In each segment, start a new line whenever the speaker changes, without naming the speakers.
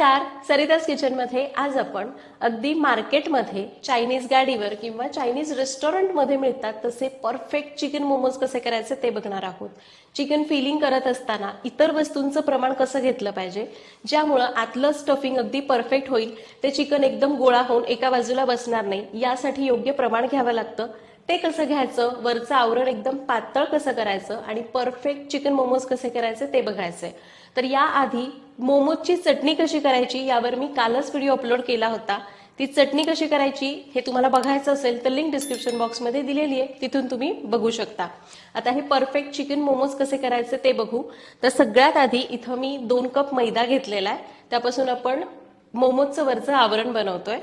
नमस्कार. सरितास किचनमध्ये आज आपण अगदी मार्केटमध्ये चायनीज गाडीवर किंवा चायनीज रेस्टॉरंटमध्ये मिळतात तसे परफेक्ट चिकन मोमोज कसे करायचे ते बघणार आहोत. चिकन फिलिंग करत असताना इतर वस्तूंचं प्रमाण कसं घेतलं पाहिजे ज्यामुळं आतलं स्टफिंग अगदी परफेक्ट होईल ते चिकन एकदम गोळा होऊन एका बाजूला बसणार नाही यासाठी योग्य प्रमाण घ्यावं लागतं. ते कसं घ्यायचं वरचं आवरण एकदम पातळ कसं करायचं आणि परफेक्ट चिकन मोमोज कसे करायचे ते बघायचे तर याआधी मोमोजची चटणी कशी करायची यावर मी कालच व्हिडिओ अपलोड केला होता. ती चटणी कशी करायची हे तुम्हाला बघायचं असेल तर लिंक डिस्क्रिप्शन बॉक्समध्ये दिलेली आहे. तिथून तुम्ही बघू शकता. आता हे परफेक्ट चिकन मोमोज कसे करायचे ते बघू. तर सगळ्यात आधी इथं मी दोन कप मैदा घेतलेला आहे. त्यापासून आपण मोमोजचं वरचं आवरण बनवतोय.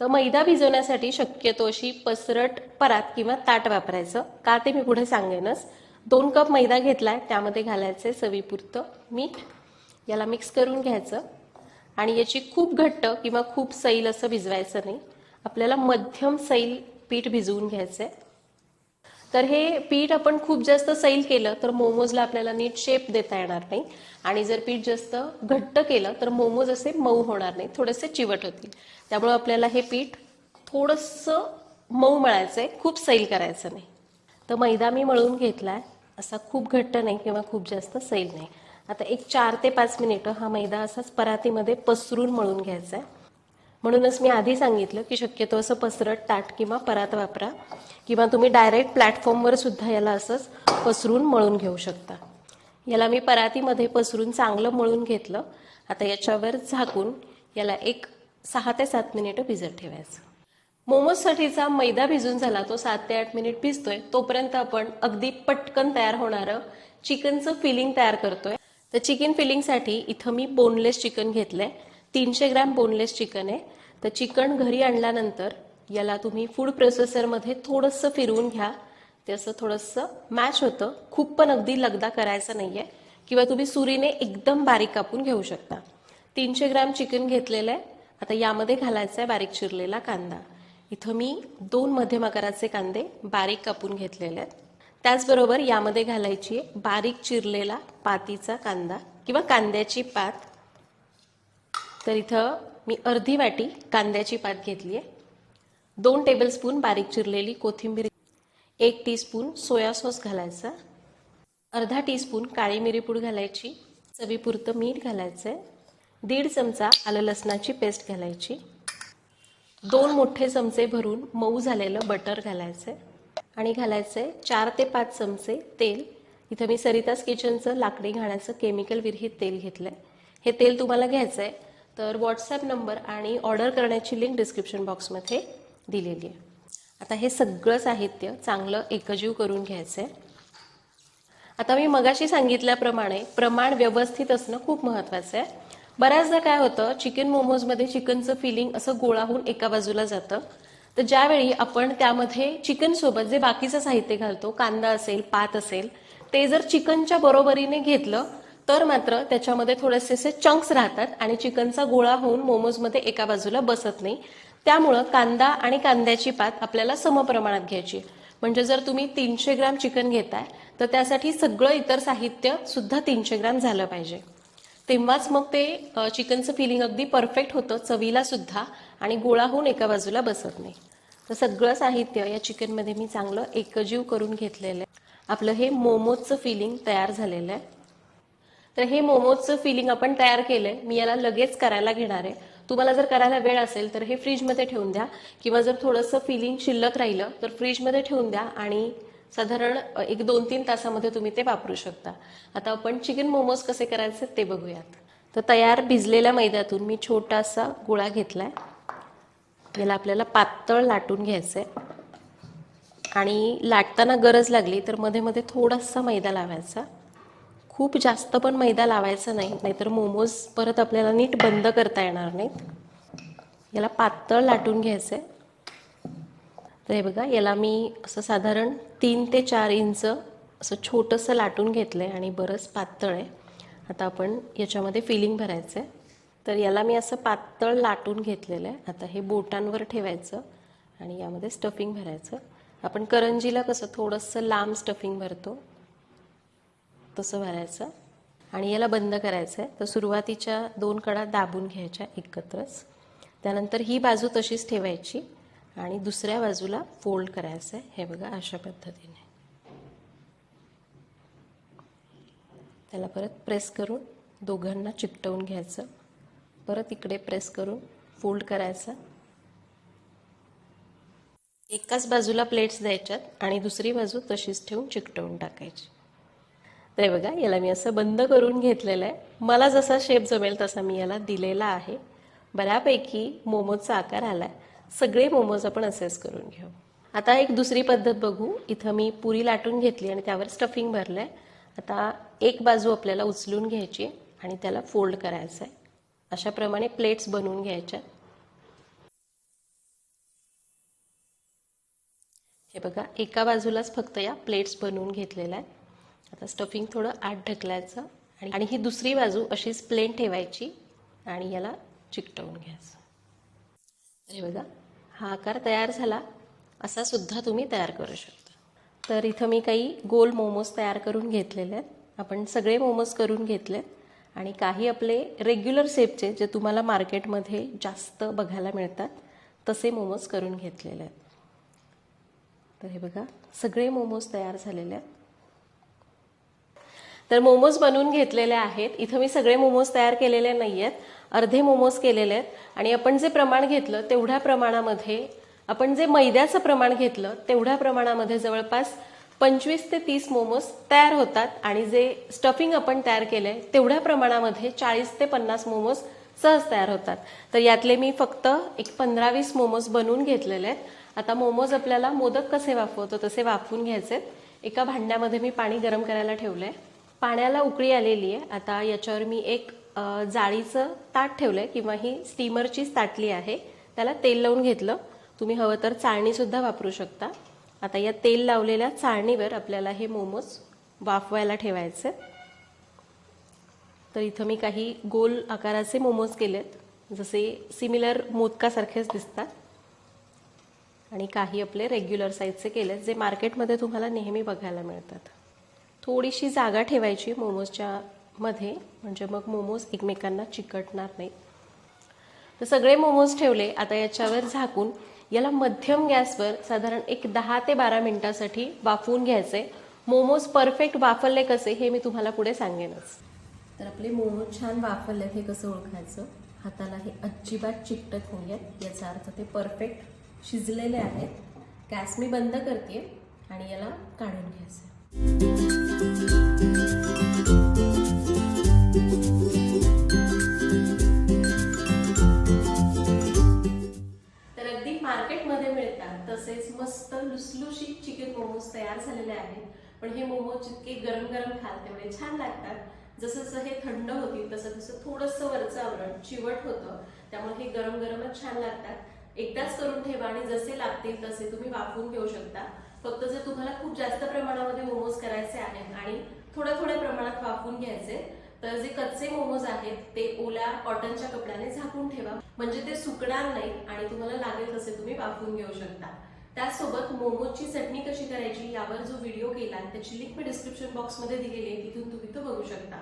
तर मैदा भिजवण्यासाठी शक्यतो अशी पसरट परात किंवा ताट वापरायचं. का ते मी पुढे सांगेनच. दोन कप मैदा घेतला आहे त्यामध्ये घालायचं आहे चवीपुरतं मीठ. याला मिक्स करून घ्यायचं. आणि याची खूप घट्ट किंवा खूप सैल असं भिजवायचं नाही. आपल्याला मध्यम सैल पीठ भिजवून घ्यायचं आहे तर हे पीठ आपण खूप जास्त सैल केलं तर मोमोजला आपल्याला नीट शेप देता येणार नाही. आणि जर पीठ जास्त घट्ट केलं तर मोमोज असे मऊ होणार नाही थोडेसे चिवट होतील. त्यामुळे आपल्याला हे पीठ थोडंसं मऊ मळायचं आहे खूप सैल करायचं नाही. तर मैदा मी मळून घेतला आहे असा खूप घट्ट नाही किंवा खूप जास्त सैल नाही. आता एक चार ते पाच मिनिटं हा मैदा असाच परातीमध्ये पसरून मळून घ्यायचा आहे. म्हणूनच मी आधी सांगितलं की शक्यतो असं पसरट ताट किंवा परात वापरा किंवा तुम्ही डायरेक्ट प्लॅटफॉर्मवर सुद्धा याला असंच पसरून मळून घेऊ शकता. याला मी परातीमध्ये पसरून चांगलं मळून घेतलं. आता याच्यावर झाकून याला एक सहा ते सात मिनिटं भिजत ठेवायचं. मोमोजसाठीचा मैदा भिजून झाला तो सात ते आठ मिनिट भिजतोय. तोपर्यंत आपण अगदी पटकन तयार होणारं चिकनचं फिलिंग तयार करतोय. तर चिकन फिलिंगसाठी इथं मी बोनलेस चिकन घेतलंय. तीनशे ग्रॅम बोनलेस चिकन आहे. तर चिकन घरी आणल्यानंतर याला तुम्ही फूड प्रोसेसरमध्ये थोडंसं फिरवून घ्या. ते असं थोडंसं मॅच होतं. खूप पण अगदी लगदा करायचा नाहीये. किंवा तुम्ही सुरीने एकदम बारीक कापून घेऊ शकता. तीनशे ग्रॅम चिकन घेतलेलं आहे. आता यामध्ये घालायचा आहे बारीक चिरलेला कांदा. इथं मी दोन मध्यम आकाराचे कांदे बारीक कापून घेतलेले आहेत. त्याचबरोबर यामध्ये घालायची आहे बारीक चिरलेला पातीचा कांदा किंवा कांद्याची पात. तर इथं मी अर्धी वाटी कांद्याची पात घेतली आहे. दोन टेबलस्पून बारीक चिरलेली कोथिंबीर. एक टीस्पून सोया सॉस घालायचा. अर्धा टीस्पून काळी मिरीपूड घालायची. चवीपुरतं मीठ घालायचं आहे दीड चमचा आलं लसणाची पेस्ट घालायची. दोन मोठे चमचे भरून मऊ झालेलं बटर घालायचं आहे आणि घालायचं आहे चार ते पाच चमचे तेल. इथं मी सरितास किचनचं लाकडी घाण्याचं केमिकल विरहित तेल घेतलं आहे हे तेल तुम्हाला घ्यायचं आहे तर व्हॉट्सॲप नंबर आणि ऑर्डर करण्याची लिंक डिस्क्रिप्शन बॉक्समध्ये दिलेली आहे. आता हे सगळं साहित्य चांगलं एकजीव करून घ्यायचं आहे आता मी मगाशी सांगितल्याप्रमाणे प्रमाण व्यवस्थित असणं खूप महत्त्वाचं आहे बऱ्याचदा काय होतं चिकन मोमोजमध्ये चिकनचं फिलिंग असं गोळा होऊन एका बाजूला जातं. तर ज्यावेळी आपण त्यामध्ये चिकन सोबत जे बाकीचं साहित्य घालतो कांदा असेल पात असेल ते जर चिकनच्या बरोबरीने घेतलं तर मात्र त्याच्यामध्ये थोडेसे असे चंक्स राहतात आणि चिकनचा गोळा होऊन मोमोजमध्ये एका बाजूला बसत नाही. त्यामुळं कांदा आणि कांद्याची पात आपल्याला समप्रमाणात घ्यायची. म्हणजे जर तुम्ही तीनशे ग्रॅम चिकन घेताय तर त्यासाठी सगळं इतर साहित्य सुद्धा तीनशे ग्रॅम झालं पाहिजे. तेव्हाच मग ते चिकनचं फिलिंग अगदी परफेक्ट होतं चवीला सुद्धा आणि गोळा होऊन एका बाजूला बसत नाही तर सगळं साहित्य या चिकनमध्ये मी चांगलं एकजीव करून घेतलेलं आहे. आपलं हे मोमोजचं फिलिंग तयार झालेलं आहे. तर हे मोमोजचं फिलिंग आपण तयार केलं आहे मी याला लगेच करायला घेणार आहे. तुम्हाला जर करायला वेळ असेल तर हे फ्रीजमध्ये ठेवून द्या. किंवा जर थोडंसं फिलिंग शिल्लक राहिलं तर फ्रीजमध्ये ठेवून द्या आणि साधारण एक दोन तीन तासामध्ये तुम्ही ते वापरू शकता. आता आपण चिकन मोमोज कसे करायचे ते बघूयात. तर तयार भिजलेल्या मैद्यातून मी छोटासा गोळा आहे याला आपल्याला पातळ लाटून घ्यायचं आहे आणि लाटताना गरज लागली तर मध्ये मध्ये थोडासा मैदा लावायचा. खूप जास्त पण मैदा लावायचा नाही नाहीतर मोमोज परत आपल्याला नीट बंद करता येणार नाहीत. याला पातळ लाटून घ्यायचं आहे तर हे बघा याला मी असं साधारण तीन ते चार इंच असं छोटंसं लाटून घेतलं आहे आणि बरंच पातळ आहे. आता आपण याच्यामध्ये फिलिंग भरायचं आहे तर याला मी असं पातळ लाटून घेतलेलं आहे. आता हे बोटांवर ठेवायचं आणि यामध्ये स्टफिंग भरायचं. आपण करंजीला कसं थोडंसं लांब स्टफिंग भरतो तसं भरायचं. आणि याला बंद करायचं आहे तर सुरुवातीच्या दोन कडा दाबून घ्यायच्या एकत्रच. त्यानंतर ही बाजू तशीच ठेवायची. आणि दुसऱ्या बाजूला फोल्ड करायचं आहे. हे बघा अशा पद्धतीने. त्याला परत प्रेस करून दोघांना चिकटवून घ्यायचं. परत इकडे प्रेस करून फोल्ड करायचं. एकाच बाजूला प्लेट्स द्यायच्यात आणि दुसरी बाजू तशीच ठेवून चिकटवून टाकायची. तर बघा याला मी असं बंद करून घेतलेलं आहे. मला जसा शेप जमेल तसा मी याला दिलेला आहे. बऱ्यापैकी मोमोजचा आकार आला आहे सगळे मोमोज आपण असेच करून घेऊ. आता एक दुसरी पद्धत बघू. इथं मी पुरी लाटून घेतली आणि त्यावर स्टफिंग भरलं आहे आता एक बाजू आपल्याला उचलून घ्यायची आहे आणि त्याला फोल्ड करायचं आहे अशाप्रमाणे प्लेट्स बनवून घ्यायच्या. हे बघा एका बाजूलाच फक्त या प्लेट्स बनवून घेतलेल्या आहे आता स्टफिंग थोडं आत ढकलायचं आणि ही दुसरी बाजू अशीच प्लेन ठेवायची आणि याला चिकटवून घ्यायचं. हे बघा. हा आकार तयार झाला. असा सुद्धा तुम्ही तयार करू शकता. तर इथं मी काही गोल मोमोज तयार करून घेतलेले आहेत. आपण सगळे मोमोज करून घेतले आणि काही आपले रेग्युलर शेपचे जे तुम्हाला मार्केटमध्ये जास्त बघायला मिळतात. तसे मोमोज करून घेतलेले आहेत. तर हे बघा सगळे मोमोज तयार झालेले आहेत. तर मोमोज बनवून घेतलेले आहेत. इथं मी सगळे मोमोज तयार केलेले नाही आहेत अर्धे मोमोज केलेले आहेत. आणि आपण जे प्रमाण घेतलं तेवढ्या प्रमाणामध्ये आपण जे मैद्याचं प्रमाण घेतलं तेवढ्या प्रमाणामध्ये जवळपास पंचवीस ते तीस मोमोज तयार होतात. आणि जे स्टफिंग आपण तयार केलंय तेवढ्या प्रमाणामध्ये चाळीस ते पन्नास मोमोज सहज तयार होतात. तर यातले मी फक्त एक पंधरा वीस मोमोज बनवून घेतलेले आहेत. आता मोमोज आपल्याला मोदक कसे वाफवतो तसे वाफवून घ्यायचे एका भांड्यामध्ये मी पाणी गरम करायला ठेवलं आहे पाण्याला उकळी आलेली आहे. आता याच्यावर मी एक जाळीचं ताट ठेवलं आहे किंवा ही स्टीमरचीच ताटली आहे त्याला तेल लावून घेतलं. तुम्ही हवं तर चाळणीसुद्धा वापरू शकता. आता या तेल लावलेल्या चाळणीवर आपल्याला हे मोमोज वाफवायला ठेवायचे. तर इथं मी काही गोल आकाराचे मोमोज केलेत जसे सिमिलर मोदकासारखेच दिसतात. आणि काही आपले रेग्युलर साईजचे केलेत जे मार्केटमध्ये तुम्हाला नेहमी बघायला मिळतात. थोडीशी जागा ठेवायची मोमोजच्या मध्ये म्हणजे मग मोमोज एकमेकांना चिकटणार नाही तर सगळे मोमोज ठेवले आता याच्यावर झाकून याला मध्यम गॅसवर साधारण एक दहा ते बारा मिनिटासाठी वाफवून घ्यायचे. मोमोज परफेक्ट वाफरले कसे हे मी तुम्हाला पुढे सांगेनच. तर आपले मोमोज छान वाफरले हे कसं ओळखायचं? हाताला हे अजिबात चिकटत नाही आहेत याचा अर्थ ते परफेक्ट शिजलेले आहेत. गॅस मी बंद करते आणि याला काढून घ्यायचं. मार्केटमध्ये मिळतात तसेच मस्त लुसलुशीत चिकन मोमोज तयार झालेले आहेत. पण हे मोमोज जितके गरम गरम खाल तेवढे छान लागतात. जसं जसं हे थंड होतील तसं तसं थोडंसं वरचं आवरण चिवट होतं त्यामुळे हे गरम गरमच छान लागतात. एकदाच करून ठेवा आणि जसे लागतील तसे तुम्ही वापरून घेऊ शकता. फक्त जर तुम्हाला खूप जास्त प्रमाणामध्ये मोमोज करायचे आहेत आणि थोड्या थोड्या प्रमाणात वाफवून घ्यायचे तर जे कच्चे मोमोज आहेत ते ओल्या कॉटनच्या कपड्याने झाकून ठेवा. म्हणजे ते सुकणार नाही आणि तुम्हाला लागेल तसे तुम्ही वाफवून घेऊ शकता. त्यासोबत मोमोजची चटणी कशी करायची यावर जो व्हिडिओ केला त्याची लिंक मी डिस्क्रिप्शन बॉक्समध्ये दिलेली आहे तिथून तुम्ही तो बघू शकता.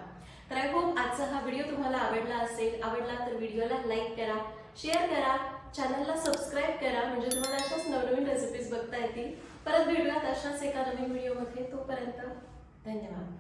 तर आय होप आजचा हा व्हिडिओ तुम्हाला आवडला असेल. आवडला तर व्हिडिओला लाईक करा शेअर करा. चॅनलला सबस्क्राईब करा. म्हणजे तुम्हाला अशाच नवनवीन रेसिपीज बघता येतील. परत भेटूयात अशाच एका नवीन व्हिडिओमध्ये तोपर्यंत धन्यवाद.